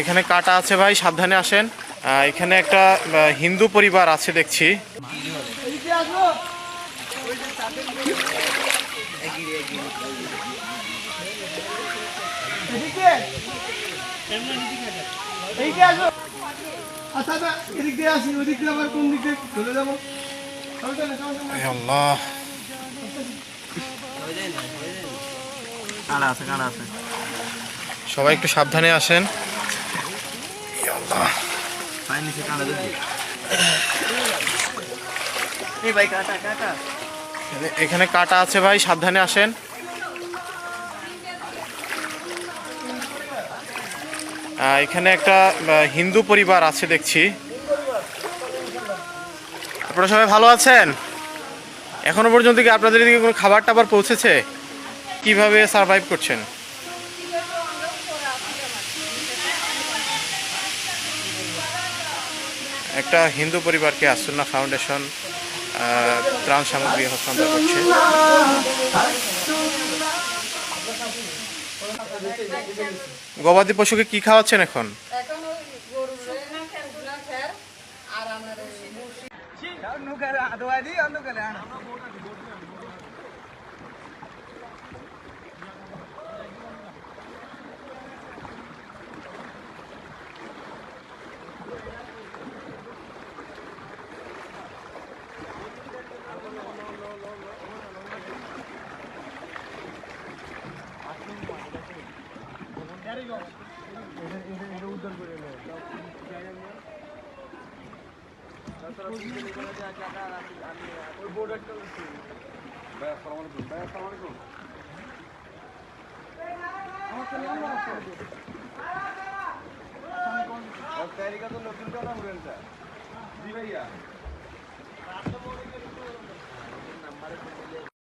এখানে কাটা আছে ভাই, সাবধানে আসেন। এখানে একটা হিন্দু পরিবার আছে দেখছি। সবাই একটু সাবধানে আসেন পায়ের নিচে কানা দেখি এই ভাই কাটা কাটা এখানে- কাটা আছে ভাই, সাবধানে আসেন। এখানে একটা হিন্দু পরিবার আছে দেখছি। আপনারা সবাই ভালো আছেন? এখনও পর্যন্ত কি আপনাদের এদিকে কোনো খাবার টাবার পৌঁছেছে? কীভাবে সারভাইভ করছেন? একটা হিন্দু পরিবারকে আসুন্না ফাউন্ডেশন ত্রাণ সামগ্রী হস্তান্তর করছে। গবাদি পশুকে কি খাওয়াচ্ছেন এখন? আর আমার ওই মুরগি নতুন কথা বলেন স্যার জি ভাইয়া